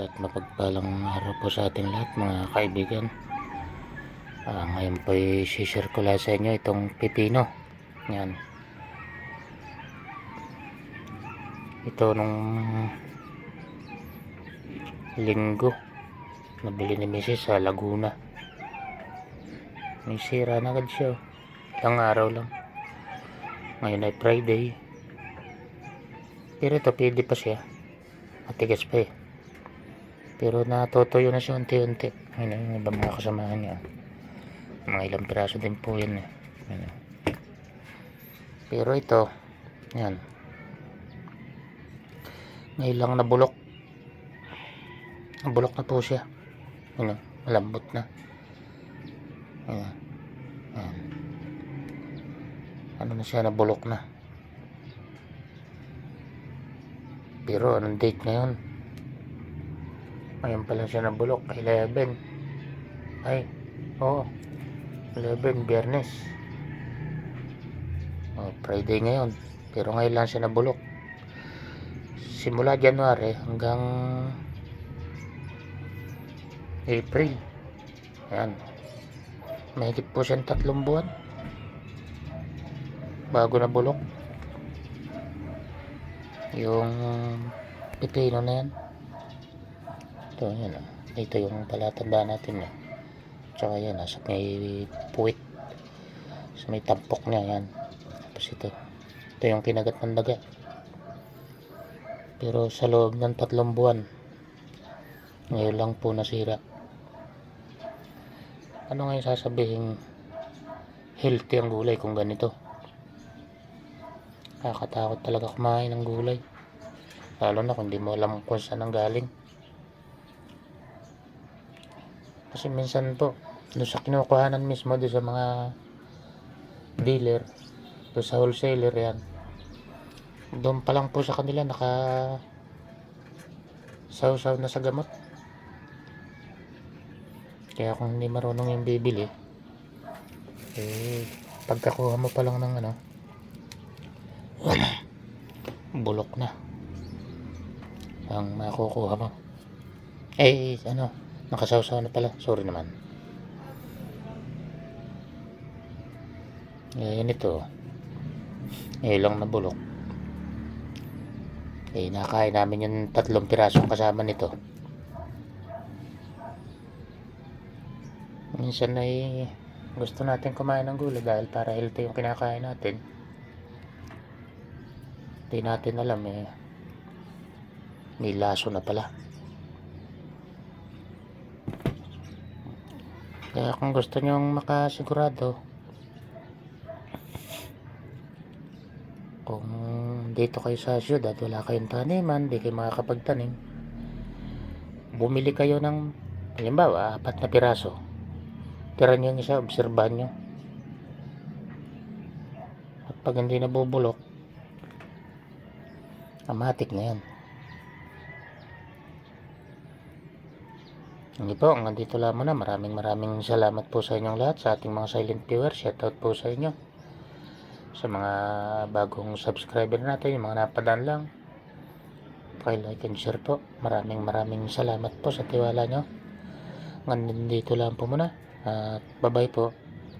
At mapagpalang araw po sa ating lahat mga kaibigan. Ah, ngayon po i-share ko lang sa inyo itong pipino. Yan. Ito nung linggo. Nabili ni Mrs. sa Laguna. May sira na agad siya. oh. Ilang araw lang. Ngayon ay Friday. Pero ito pwede pa siya. Matigas pa eh. Pero natutuyo na siya unti-unti. Ayun yung iba mga kasamahan niya. Mga ilang piraso din po yan eh. Ayun. Pero ito, yan. Ngayon lang nabulok. Nabulok na po siya. Ayun, malambot na. Ayun. Ayan. Ano na siya, nabulok na. Pero anong date ngayon? Ngayon pa lang siya nabulok. 11. Ay, oo. 11, biyernes. Oh, Friday ngayon. Pero ngayon lang siya nabulok. Simula January hanggang April. Ayan. Mahigit po siyang tatlong buwan. Bago nabulok. Yung pipino na yan. Ito, yan ah. Ito yung palatandaan natin eh. Tsaka yan, nasa may puwit. Sa may tampok niya, yan. Tapos ito. Ito yung kinagat ng daga. Pero sa loob ng tatlong buwan, ngayon lang po nasira. Ano ngayon sasabihin healthy ang gulay kung ganito? Nakakatakot talaga kumain ng gulay. Lalo na kung di mo alam kung saan ang galing. Kasi minsan po, doon sa kinukuhanan mismo doon sa mga dealer, doon sa wholesaler yan, doon pa lang po sa kanila naka saw-saw na sa gamot. Kaya kung hindi marunong yung bibili, eh, pagkakuha mo pa lang ng ano, bulok na ang makukuha mo. Eh, ano, nakasawsaw na pala. Sorry naman. Eh, ito. Eh, lang na bulok. Eh, nakain namin yung tatlong pirasong kasama nito. Minsan ay gusto natin kumain ng gulay dahil para healthy yung kinakain natin. Hindi natin alam eh. May laso na pala. Kaya kung gusto nyong makasigurado, kung dito kayo sa syudad, wala kayong taniman, di kayo makakapagtanim, bumili kayo ng, halimbawa, apat na piraso. Tira nyo yung isa, obserbahan nyo. At pag hindi nabubulok, amatik na yan. Hindi po, hanggang dito lang muna. Maraming maraming salamat po sa inyong lahat, sa ating mga silent viewers. Shoutout po sa inyo. Sa mga bagong subscriber natin, yung mga napadaan lang. like and share po. Maraming maraming salamat po sa tiwala nyo. Hanggang dito lang po muna. At bye-bye po.